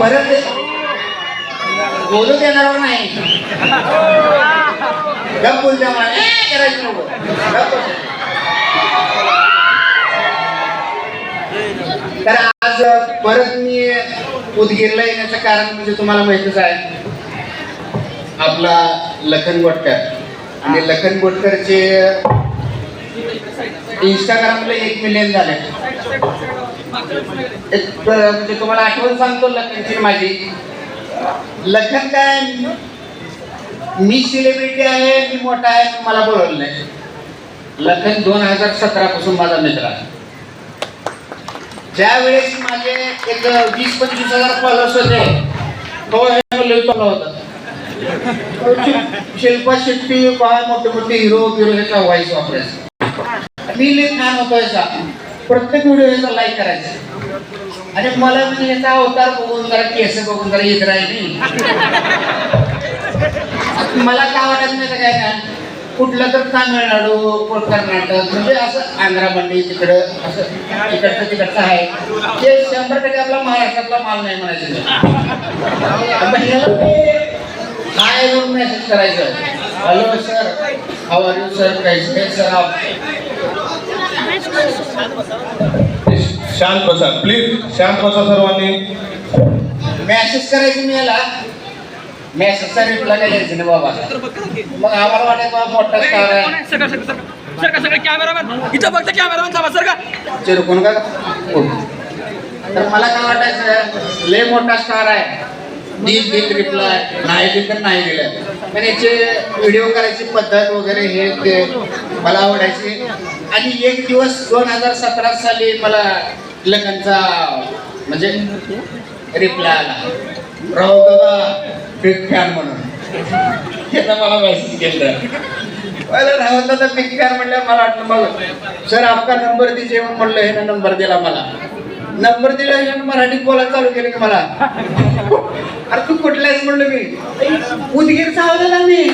परत बोलू देणार हो नाही. गप बोल मला. करायचं नको. तर आज परत मी उदगीरला येण्याचं कारण म्हणजे तुम्हाला माहितच आहे. आपला लखन गोटकर. आणि लखन गोटकरचे इंस्टाग्रामला एक मिलियन झाले. म्हणजे तुम्हाला आठवण सांगतो लखनची माझी. लखन काय मी सेलिब्रिटी आहे मी मोठा आहे तुम्हाला बोलवलं नाही. लखन दोन हजार सतरा पासून माझा मित्र आहे. ज्या वेळेस माझे एक वीस पंचवीस हजार फॉलोअर्स होते तो होता. शिल्पा शेट्टी काय मोठे मोठे हिरो हिरो ह्याचा व्हॉइस वापरायचा. मी लई छान होतो याचा. प्रत्येक व्हिडिओ याचा लाईक करायचा. आणि मला म्हणजे याचा अवतार बघून जरा केस बघून जरा येत राहिली मला काय वाटत नाही तर काय ना कुठलं तर तामिळनाडू कर्नाटक म्हणजे असं आंध्रा मंडी तिकडं असं इकडचं तिकडचं आहे. ते शंभर टक्के आपला महाराष्ट्रातला माल नाही म्हणायचं. काय म्हणून मेसेज करायचं? Hello sir how are you sir sir शांत बसा. प्लीज शांत बसा सर्वांनी. मेसेज करायचं मी याला. मेसेजचा रिप्लाय काय द्यायचं नाही बाबा. मग आम्हाला वाटायचं बाबा मोठा स्टार आहे. सगळं सगळं सगळं. सर सगळं कॅमेरामॅन इथं फक्त कॅमेरामॅन थांबा सर का? चिरकून का? हो. तर मला काय वाटायचं लय मोठा स्टार आहे. दिल दिल रिप्लाय नाही दिल तर नाही दिलं पण याचे व्हिडिओ करायची पद्धत वगैरे हे ते मला आवडायची. आणि एक दिवस दोन हजार सतरा साली मला लग्नचा म्हणजे रिप्लाय आला. राव दादा बिग फॅन म्हणून. त्याचा मला मेसेज केलं पहिलं राहुल दादा बिग फॅन म्हणलं मला वाटलं मग सर आपका नंबर दि जेवण म्हणलं हे नंबर दिला मला. नंबर दिला हे मराठीत बोलायला चालू केलं की मला. अरे तू कुठलाच आहेस म्हणलं मी? उदगीर चावलेला मी.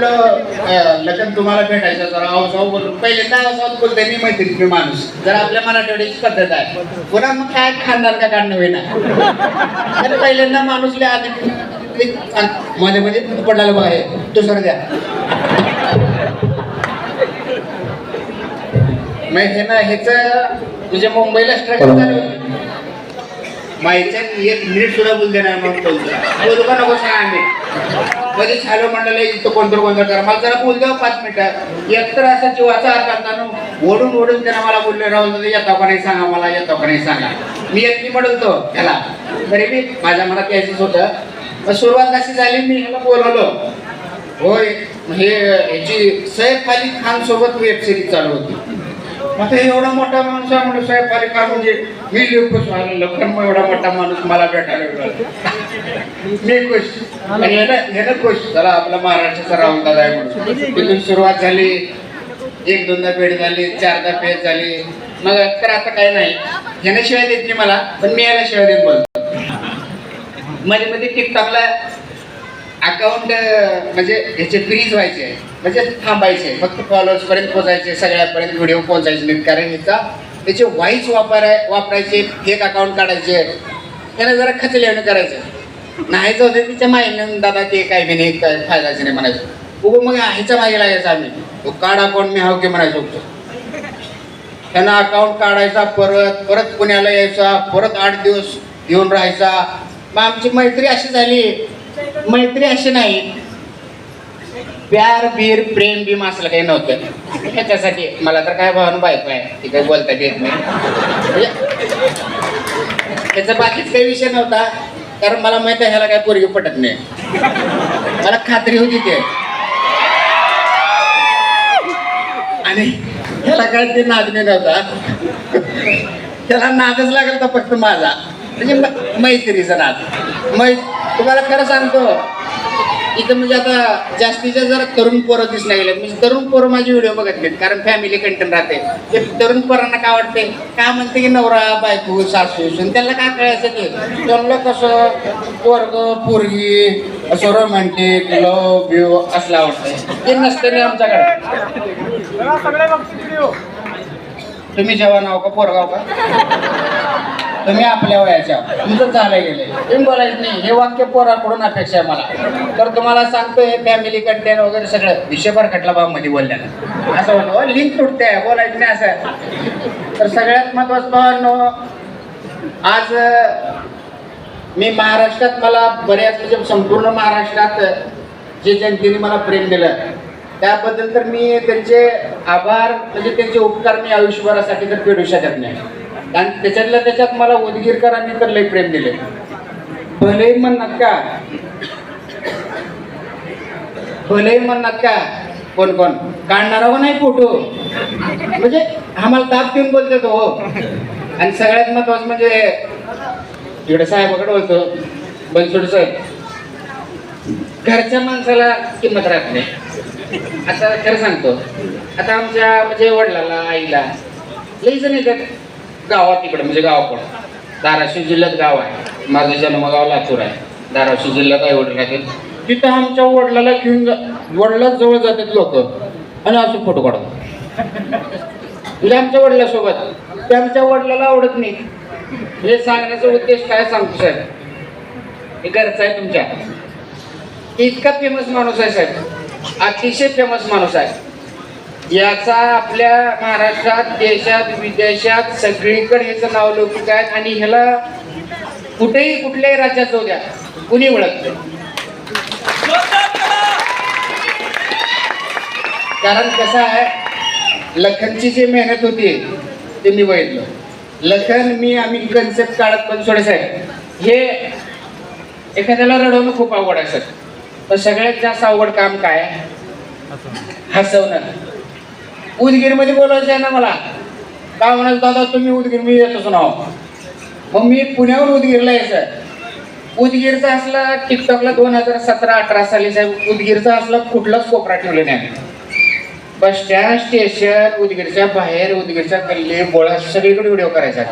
मी म्हणलं अं, लग्न तुम्हाला भेटायचं जरा आव जाऊ पहिल्यांदा आव जाऊ बोलते मी मैत्रिणी माणूस. जर आपल्या मराठवाड्याची पद्धत आहे. पुन्हा मग काय खानदार का काढणं होईना. तर पहिल्यांदा माणूस लय आधी मध्ये मध्ये पडलेलं बघा हे. तो सर द्या. मग हे ना ह्याच म्हणजे मुंबईला स्ट्रगल होतं. माहिती एक मिनिट सुद्धा बोल देणार मग बोलतो बोलू का नको सांगा आम्ही. मध्ये हॅलो म्हणलं इथं कोणतं कोणतं करा. मला जरा बोल द्या हो पाच मिनिटं. एकतर असा जीवाचा करताना ओढून ओढून त्यानं मला बोलले राहुल येतो का नाही सांगा मला येतो का नाही सांगा. मी एकटी म्हणतो त्याला. तरी मी माझ्या मनात यायचंच होतं. मग सुरुवात अशी झाली मी ह्याला बोलवलं. होय हे ह्याची सैफ अली खान सोबत वेब सिरीज चालू होती. आता एवढा मोठा माणूस आहे म्हणून साहेब अली म्हणजे मी खुश व्हायला लवकर मग एवढा मोठा माणूस मला भेटायला मिळाला मी खुश. ह्यानं खुश. चला आपला महाराष्ट्राचा राहुल दादा आहे म्हणून. तिथून सुरुवात झाली. एक दोनदा भेट झाली चारदा पेट झाली. मग तर आता काही नाही. ह्यानं शिवाय देत नाही मला पण मी याला शिवाय देत बोलतो. मध्ये मध्ये टिकटॉकला अकाउंट म्हणजे ह्याचे फ्रीज व्हायचे. म्हणजे थांबायचे. फक्त फॉलोअर्स पर्यंत पोहोचायचे सगळ्यापर्यंत व्हिडिओ पोहोचायचे नाहीत. कारण ह्याचा त्याचे वाईच वापराय वापरायचे फेक अकाउंट काढायचे. त्याला जरा खचलेवणं करायचं. नाही जाऊ दे तिच्या माहिती दादा ते काय बी नाही काय फायदाचं नाही म्हणायचं. उगो मग ह्याच्या मागे लागायचं आम्ही. तो कार्ड अकाउंट मी हाव म्हणायचो होतो. त्यांना अकाउंट काढायचा परत परत पुण्याला यायचा परत आठ दिवस येऊन राहायचा. मग आमची मैत्री अशी झाली. मैत्री अशी नाही. प्यार बीर प्रेम बीम असलं काही नव्हतं. ह्याच्यासाठी मला तर काय भावना बायको आहे. ती काही बोलता येत नाही. म्हणजे त्याचा बाकीच काही विषय नव्हता. कारण मला माहिती आहे ह्याला काय पोरगी पटत नाही. मला खात्री होती ते. आणि ह्याला काय ते नादने नव्हता. त्याला नादच लागला तर फक्त माझा. म्हणजे मैत्रीचा नाद. मै तुम्हाला खरं सांगतो इथं म्हणजे आता जास्तीच्या जरा तरुण पोरं दिसल्या गेले म्हणजे तरुण पोरं माझे व्हिडिओ बघत नाहीत कारण फॅमिली कंटेंट राहते. ते तरुण पोरांना काय वाटते काय म्हणते की नवरा बायको सासू त्यांना काय कळायचं ते? त्यांना कसं पोरग पोरगी असं रोमॅन्टिक लव बिव असलं आवडतं ते नसतं नाही आमच्याकडे. तुम्ही जेव्हा नाव का पोरगाव का? तुम्ही आपल्या वयाच्या तुमचं झालं गेले तुम्ही बोलायचं नाही. हे वाक्य पोराकडून अपेक्षा आहे मला. तर तुम्हाला सांगतोय फॅमिली कंटेन वगैरे सगळं. विषयभर खटला बाबमध्ये बोलल्यानं. असं होतं लिंक तुटते बोलायचं नाही असं. तर सगळ्यात महत्वाचं भावांनो, आज मी महाराष्ट्रात मला बऱ्याच म्हणजे संपूर्ण महाराष्ट्रात जे जनतेने मला प्रेम दिलं त्याबद्दल तर मी त्यांचे आभार म्हणजे त्यांचे उपकार मी आयुष्यभरासाठी तर फेडू शकत नाही. आणि त्याच्यातल्या त्याच्यात मला उदगीरकरांनी तर लई प्रेम दिले भले म्हणणार का? भले म्हणणार का? कोण कोण? काढणारा हो नाही फोटो? म्हणजे आम्हाला ताप देऊन बोलतो तो हो. आणि सगळ्यात महत्वाचं म्हणजे इकडे साहेबाकडे बोलतो बनसोड साहेब घरच्या माणसाला किंमत राहत नाही. आता खरं सांगतो आता आमच्या म्हणजे वडिलाला आईला लई जण येतात. गावात इकडं म्हणजे गावाकडं धाराशिव जिल्ह्यात गाव आहे. माझं जन्मगाव लातूर आहे. धाराशिव जिल्ह्यात आई वडील तिथं आमच्या वडिलाला घेऊन जा वडिलाच जवळ जातात लोक. आणि असे फोटो काढतात. म्हणजे आमच्या वडिलासोबत. ते आमच्या वडिलाला आवडत नाही. हे सांगण्याचा उद्देश काय सांगतो साहेब? हे घरचा आहे तुमच्या. इतका फेमस माणूस आहे साहेब. अतिशय फेमस माणूस आहे. याचा आपल्या महाराष्ट्रात देशात विदेशात सगळीकडे ह्याचं नाव लौकिक आहे आणि ह्याला कुठेही कुठल्याही राज्यात जाऊ द्या कुणी ओळखतं कारण कसं आहे लखनची जी मेहनत होती ते मी बघितलं. लखन मी आम्ही कन्सेप्ट काढत पण सोडे साहेब हे एखाद्याला रडवणं खूप आहे सर तर सगळ्यात जास्त अवघड काम काय? हसवणं. उदगीरमध्ये बोलायचं आहे ना मला? काय म्हणायचं दादा तुम्ही उदगीर मी येतोच नाव हो. मग मी पुण्याहून उदगीरला यायचं उदगीरचा असला टिकटॉकला दोन हजार सतरा अठरा साली साहेब उदगीरचा असला कुठलाच कोपरा ठेवला नाही बस स्टँड स्टेशन उदगीरच्या बाहेर उदगीरच्या गल्ली बोळा सगळीकडे व्हिडिओ करायचा.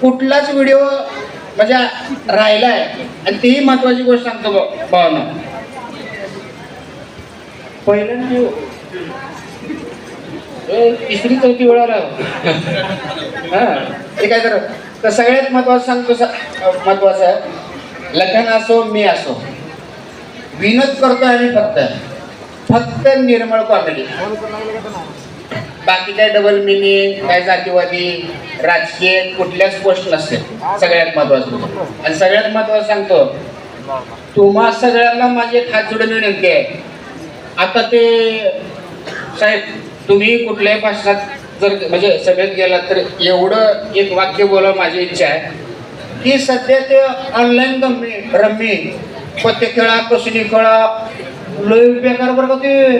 कुठलाच व्हिडिओ म्हणजे राहिला आहे. आणि तीही महत्वाची गोष्ट सांगतो भावना. भावांनो पहिलं तिसरी चौथी वेळा हा ते काय तर तर सगळ्यात महत्वाचं सांगतो महत्वाचं आहे लखन असो मी असो विनोद करतो आम्ही फक्त. फक्त निर्मळ कॉमेडी बाकी काय डबल मिनिंग काय जातीवादी राजकीय कुठल्याच गोष्ट नसते. सगळ्यात महत्वाचं. आणि सगळ्यात महत्वाचं सांगतो तुम्हा सगळ्यांना माझी एक हात जोडून विनंती आहे. आता ते साहेब तुम्ही कुठल्याही भाषणात जर म्हणजे सभेत गेलात तर एवढं एक वाक्य बोला माझी इच्छा आहे. की सध्या ते ऑनलाईन रम्मी रम्मी पत्ते खेळा कसली खेळा लय बेकार बरं का ते.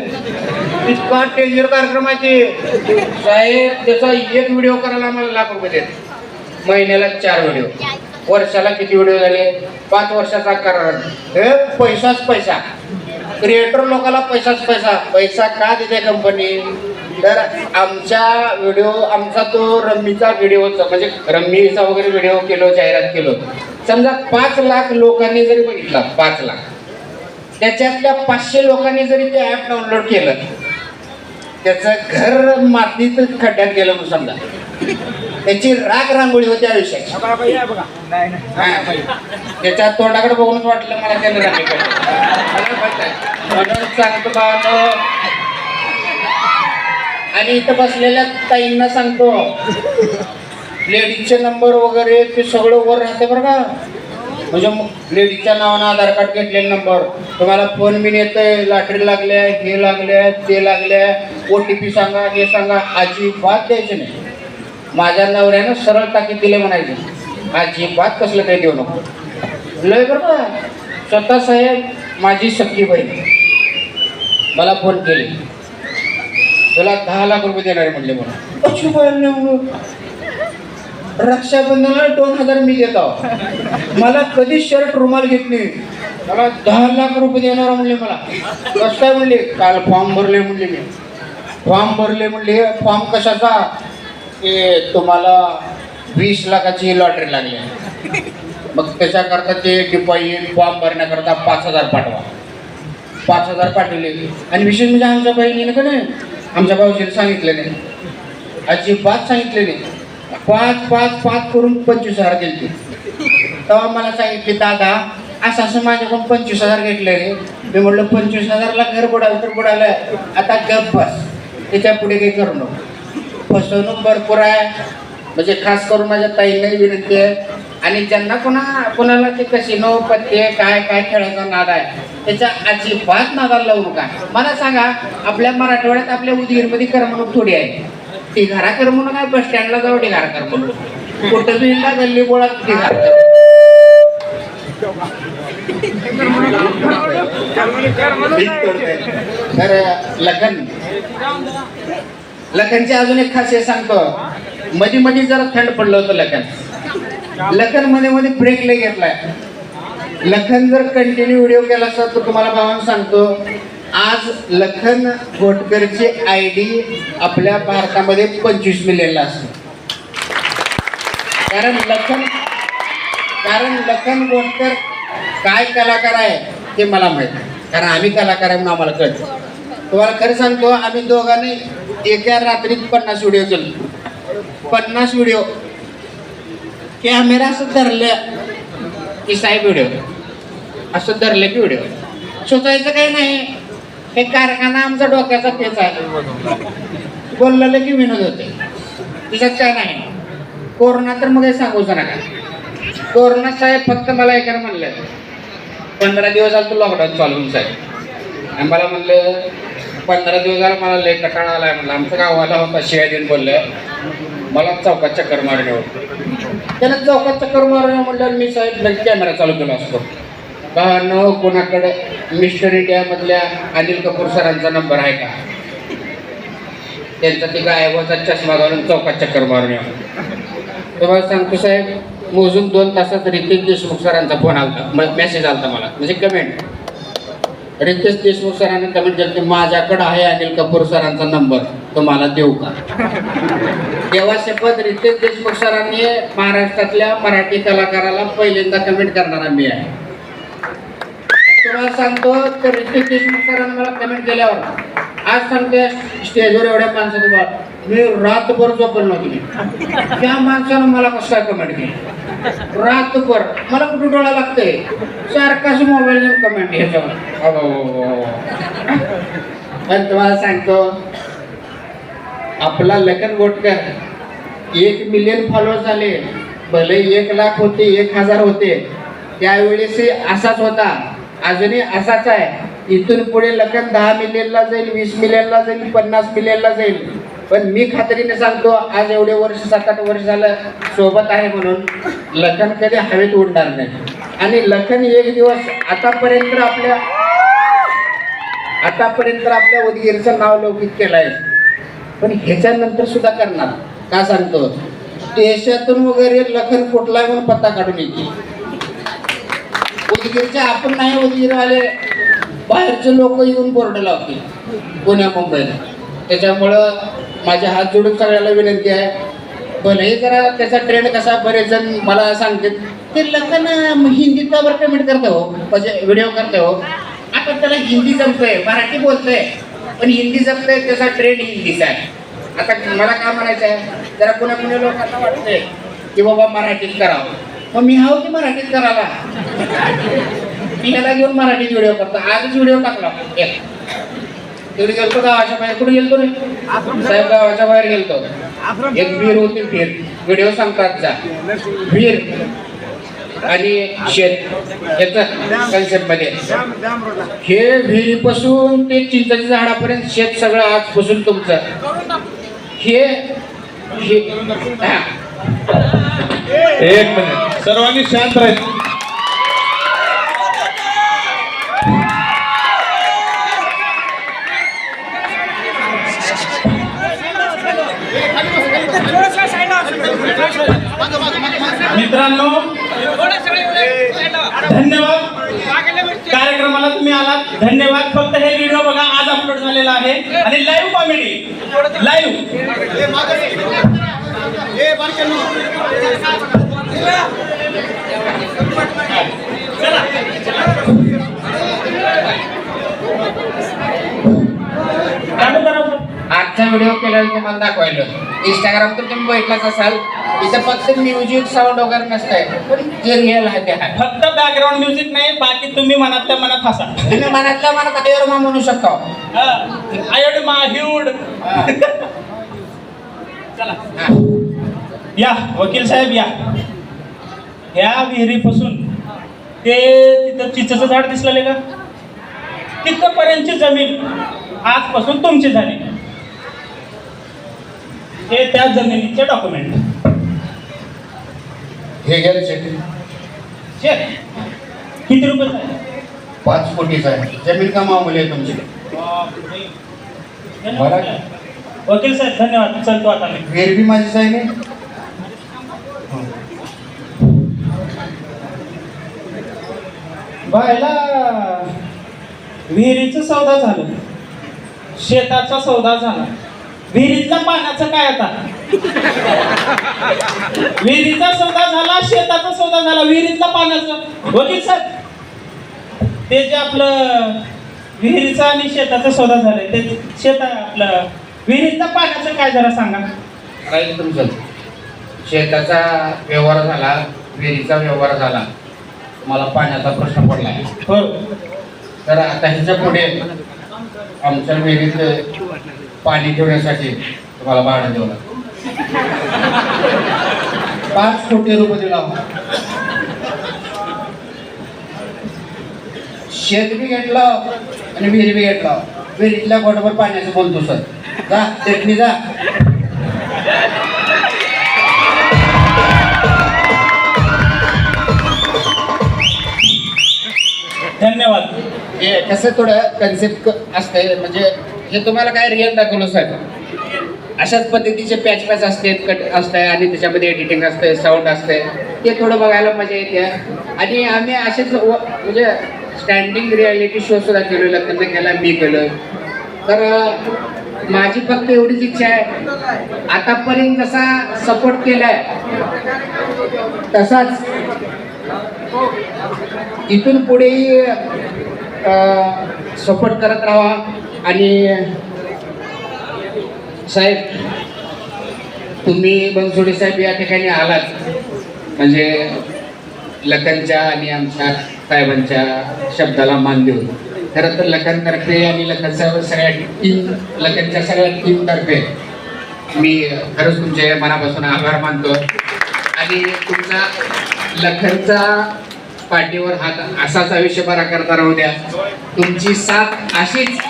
इतका टेंजर कार्यक्रम आहे ते. साहेब त्याचा एक व्हिडिओ करायला आम्हाला लाख रुपये देत. महिन्याला चार व्हिडिओ वर्षाला किती व्हिडिओ झाले? पाच वर्षाचा करार. हे पैसाच पैसा. क्रिएटर लोकाला पैसाच पैसा. पैसा का देते कंपनी तर आमच्या व्हिडिओ आमचा तो रम्मीचा व्हिडिओ म्हणजे रम्मीचा वगैरे व्हिडिओ केलो जाहिरात केलो. समजा पाच लाख लोकांनी जरी बघितला पाच लाख. त्याच्यातल्या पाचशे लोकांनी जरी ते ॲप डाउनलोड केलं त्याचं घर मातीत खड्ड्यात गेलं म्हणून समजा. त्याची राग रांगोळी होती आयुष्याची. त्याच्या तोंडाकडे बघूनच वाटलं मला त्यानं. म्हणून सांगतो भावांनो आणि इथं बसलेल्या ताईंना सांगतो लेडीजचे नंबर वगैरे ते सगळं वर राहते बरं का. म्हणजे लेडीजच्या नावानं आधार कार्ड घेतलेले नंबर तुम्हाला फोन बिन येतंय लाटरी लागल्या हे लागल्या ते लागल्या ओ टी पी सांगा हे सांगा अजिबात द्यायचे नाही. माझ्या नवऱ्यानं सरळ टाकी दिले म्हणायचे. अजिबात कसलं काही देऊ नको. लय बरं का. स्वतः साहेब माझी सख्खी बहीण. मला फोन केली. तुला दहा लाख रुपये देणार आहे म्हणले म्हणून. कशी बहीण नाही म्हणून रक्षाबंधनाला दोन हजार मी देतो मला कधी शर्ट रुमाल घेतली मला दहा लाख रुपये देणार म्हणले मला. कसं काय म्हणले? काल फॉर्म भरले म्हणले मी. फॉर्म भरले म्हणले फॉर्म कशाचा? ते तुम्हाला वीस लाखाची लॉटरी लागली मग त्याच्याकरता ते डिपॉझिट फॉर्म भरण्याकरता पाच हजार पाठवा. पाच हजार पाठवले. आणि विशेष म्हणजे आमच्या बहिणीने का नाही? आमच्या भाऊजीने सांगितलं नाही. अजिबात सांगितले नाही. पाच पाच पाच करून पंचवीस हजार गेले तेव्हा मला सांगितले दादा असं असं माझ्याकडून पंचवीस हजार घेतले रे. मी म्हटलं पंचवीस हजारला घर बुडालं तर बुडालं आता गप बस. त्याच्या पुढे काही करू नको. फसवणूक भरपूर आहे. म्हणजे खास करून माझ्या ताईंनाही विनंती आहे. आणि ज्यांना कोणा कोणाला ते कसिनो पत्ते काय काय खेळायचा नाद आहे. त्याच्या अजिबात नादाला लावू नका. मला सांगा आपल्या मराठवाड्यात आपल्या उदगीरमध्ये करमणूक थोडी आहे. ती घरा करमणूक आहे बस स्टँडला जाऊ ती घरा करमणूक. कुठं बी हिंडा गल्ली बोळात ती घरा तर लखन. लखनची अजून एक खासियत सांगतो. मध्ये मध्ये जरा थंड पडलं होतं लखन. लखनमध्ये मध्ये ब्रेक लय घेतलाय. लखन जर कंटिन्यू व्हिडिओ केला असता तर तुम्हाला भावानं सांगतो. आज लखन घोटकरची आय डी आपल्या भारतामध्ये पंचवीस मिलियनला असते कारण लखन कारण लखन घोटकर काय कलाकार आहे ते मला माहीत कारण आम्ही कलाकार आहे म्हणून आम्हाला कळतं तुम्हाला खरं सांगतो आम्ही दोघांनी एका रात्रीत पन्नास व्हिडिओ केले. पन्नास व्हिडिओ कॅमेरा असं धरलं की साहेब व्हिडिओ. असं धरलं की व्हिडिओ. सुचायचं काही नाही. हे कारखाना आमचा डोक्याचा पेच आहे. बोललेलं की विनोद होते त्याच्यात काय नाही. कोरोना तर मग हे सांगूच नका कोरोना साहेब फक्त मला एकानं म्हणलं. पंधरा दिवस झालं लॉकडाऊन चालून साहेब. आणि मला म्हणलं पंधरा दिवस आला मला लय कटाळा आहे म्हणलं. आमचं गावाला होता शिवाय देऊन बोललं. मला चौकात चक्कर मारणे होतं. त्यानं चौकात चक्कर मारणे म्हणल्यावर मी साहेब लगेच कॅमेरा चालू केला असतो. भावांनो कोणाकडे मिस्टर इंडियामधल्या अनिल कपूर सरांचा नंबर आहे का? त्यांचा ते गायबाचा चष्मा घालून चौकात चक्कर मारणे या तेव्हा सांगतो साहेब मोजून दोन तासात रितेश देशमुख सरांचा फोन आला मेसेज आला मला म्हणजे कमेंट रितेश देशमुख सरांनी कमेंट केलं की माझ्याकडे आहे अनिल कपूर सरांचा नंबर तुम्हाला देऊ का? तेव्हा शपथ रितेश देशमुख सरांनी महाराष्ट्रातल्या मराठी कलाकाराला पहिल्यांदा कमेंट करणारा मी आहे. तुम्हाला सांगतो तर रितेश देशमुख सरांनी मला कमेंट केल्यावर आज सांगते स्टेजवर एवढ्या माणसाने बाळ मी रातभर झोपलो नव्हती त्या माणसानं मला कसं कमेंट केली? रातभर. मला कुठं डोळा लागतंय? सारखाच मोबाईल कमेंट ह्याच्यावर. पण तुम्हाला सांगतो आपला लखन गोटकर एक मिलियन फॉलोअर झाले भले एक लाख होते एक हजार होते. त्यावेळेस असाच होता. अजूनही असाच आहे. इथून पुढे लखन दहा मिलियनला जाईल वीस मिलियनला जाईल पन्नास मिलियनला जाईल. पण मी खात्रीने सांगतो आज एवढे वर्ष सात आठ वर्ष झालं सोबत आहे म्हणून लखन कधी हवेत उडणार नाही. आणि लखन एक दिवस आतापर्यंत आपल्या आतापर्यंत आपल्या उदगीरचं नाव लौकिक केलं आहे पण ह्याच्यानंतर सुद्धा करणार. का सांगतो? देशातून वगैरे लखन कुठला म्हणून पत्ता काढून येते. उदगीरच्या आपण नाही उदगीरवाले बाहेरचे लोक येऊन बोर्ड लावतील पुण्या मुंबईला. त्याच्यामुळं माझे हात जोडून सगळ्याला विनंती आहे. भले जरा त्याचा ट्रेंड कसा बरेच जण मला सांगतात ते लखन हिंदीत बरं कमेंट करतो हो म्हणजे व्हिडिओ करतो हो. आता त्याला हिंदी जमतोय मराठी बोलतोय पण हिंदी जमतोय त्याचा ट्रेंड हिंदीचा आहे. आता मला काय म्हणायचं आहे जरा कुणा कुणा लोकांना वाटतंय की बाबा मराठीत करावं. मग मी हाव की मराठीत करायला. मी याला घेऊन मराठीत व्हिडिओ करतो. आजच व्हिडिओ टाकला. एक. तिकडे गेलतो गावाच्या बाहेर? कुठे गेलतो रे? साहेब गावाच्या बाहेर गेलतो. एक बीर होती फिर व्हिडिओ सांगतात जा. बीर आणि शेत. याचा कन्सेप्टमध्ये. हे विहिरीपासून ते चिंचाच्या झाडापर्यंत शेत सगळं आजपासून तुमचं. हे हे. एक मिनिट. सर्वांनी शांत राहील मित्रांनो धन्यवाद. कार्यक्रमाला तुम्ही आलात. धन्यवाद. फक्त हे व्हिडिओ बघा आज अपलोड झालेला आहे. आणि लाईव्ह कॉमेडी लाईव्ह आजचा व्हिडिओ केल्यावर तुम्हाला दाखवायला. इंस्टाग्राम तर तुम्ही बैठलाच असाल. इथं फक्त म्युझिक साऊंड वगैरे नसतंय. जे रिअल आहे ते आहे. फक्त बॅकग्राऊंड म्युझिक नाही बाकी तुम्ही मनातल्या मनात हसा. तुम्ही मनातल्या मनात हरिओरमा म्हणू शकता. आयोड मा ह्यूड चला. या वकील साहेब या. ह्या विहिरीपासून. ते तिथं चिचचं झाड दिसलेले का? तिथपर्यंतची जमीन आजपासून तुमची झाली. हे त्या जमिनीचे डॉक्युमेंट हे घ्या चेक किती रुपये झाले? पाच कोटीचा आहे. जमीन का मामूली आहे तुमची. धन्यवाद. वकील साहेब धन्यवाद. चलतो आता मी. बी माझीच आहे. नाही बायला विहिरीचा सौदा झाला. शेताचा सौदा झाला. विहिरीतल्या पाण्याचं काय आता? विहिरीचा सौदा झाला शेताचा सौदा झाला विहिरीतल्या पाण्याचं. वकील साहेब ते जे आपलं विहिरीचा आणि शेताचा सौदा झालाय ते शेता आपलं विहिरीतल्या पाण्याचं काय जरा सांगा राहील तुमचं. शेताचा व्यवहार झाला विहिरीचा व्यवहार झाला. मला पाण्याचा प्रश्न पडला आहे हो. तर आता ह्याच्या पुढे आमच्या विहिरीत पाणी ठेवण्यासाठी तुम्हाला भाडं देऊ लागेल पाच कोटी रुपये दिला शेत बी घेतलं आणि विहीर बी घेतलं. विहिरीतल्या गोटभर पाण्याचं बोलतो सर. जा चटणी जा. धन्यवाद. हे कसं थोडं कन्सेप्ट असतंय म्हणजे हे तुम्हाला काय रिअल दाखवलं सर? अशाच पद्धतीचे पॅच पॅच असते कट असतंय आणि त्याच्यामध्ये एडिटिंग असतंय साऊंड असतंय. ते थोडं बघायला मजा येते. आणि आम्ही असेच व- म्हणजे स्टँडिंग रियालिटी शो सुद्धा केलेला त्यांना केला मी केलं. तर माझी फक्त एवढीच इच्छा आहे. आतापर्यंत जसा सपोर्ट केलाय तसाच इथून पुढेही सपोर्ट करत राहा. आणि साहेब तुम्ही बनसोडे साहेब या ठिकाणी आलात. म्हणजे लखनच्या आणि आमच्या साहेबांच्या शब्दाला मान देऊन. खरं तर लखनतर्फे आणि लखन साहेब सगळ्या टीम लखनच्या सगळ्या टीमतर्फे मी खरंच तुमचे मनापासून आभार मानतो. आणि तुमचा लखनचा पाठीवर हात असाच आयुष्य बरा करता राहू द्या. तुमची साथ अशीच.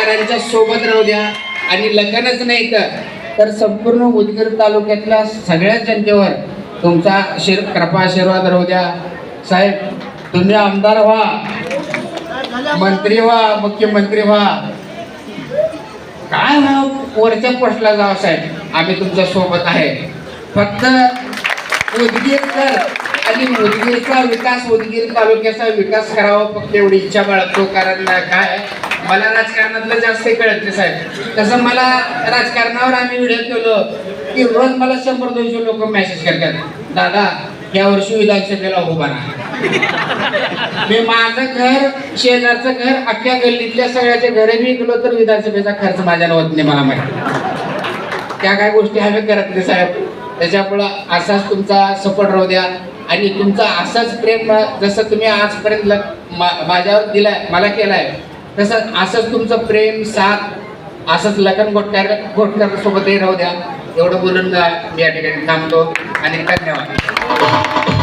कलाकारांच्या सोबत राहू द्या आणि लग्नच नाही तर तर संपूर्ण उदगीर तालुक्यातल्या सगळ्या जनतेवर तुमचा शिर कृपा आशीर्वाद राहू द्या. साहेब तुम्ही आमदार व्हा. मंत्री व्हा मुख्यमंत्री व्हा. काय व्हा वरच्या पोस्टला जावा साहेब. आम्ही तुमच्यासोबत आहे. फक्त उदगीरकर आणि उदगीरचा विकास उदगीर तालुक्याचा विकास करावा फक्त एवढी इच्छा बाळगतो. कारण काय? मला राजकारणातलं जास्त कळत नाही साहेब. तसं मला राजकारणावर आम्ही व्हिडिओ केलो की रोज मला शंभर दोनशे लोक मेसेज करतात दादा या वर्षी विधानसभेला उभा राहा. मी माझं घर शेजारचं घर अख्ख्या गल्लीतल्या सगळ्याचे घरे मी गेलो तर विधानसभेचा खर्च माझ्याला होत नाही मला माहिती. त्या काय गोष्टी आम्ही करत नाही साहेब. त्याच्यामुळं असाच तुमचा सपोर्ट राहू द्या. आणि तुमचा असाच प्रेम जसं तुम्ही आजपर्यंत ल- मा- माझ्यावर दिलाय मला केलाय तसं असंच तुमचं प्रेम साथ असंच लखन गोटकर गोटकर सोबतही राहू द्या. एवढं बोलून मी या ठिकाणी थांबतो आणि धन्यवाद.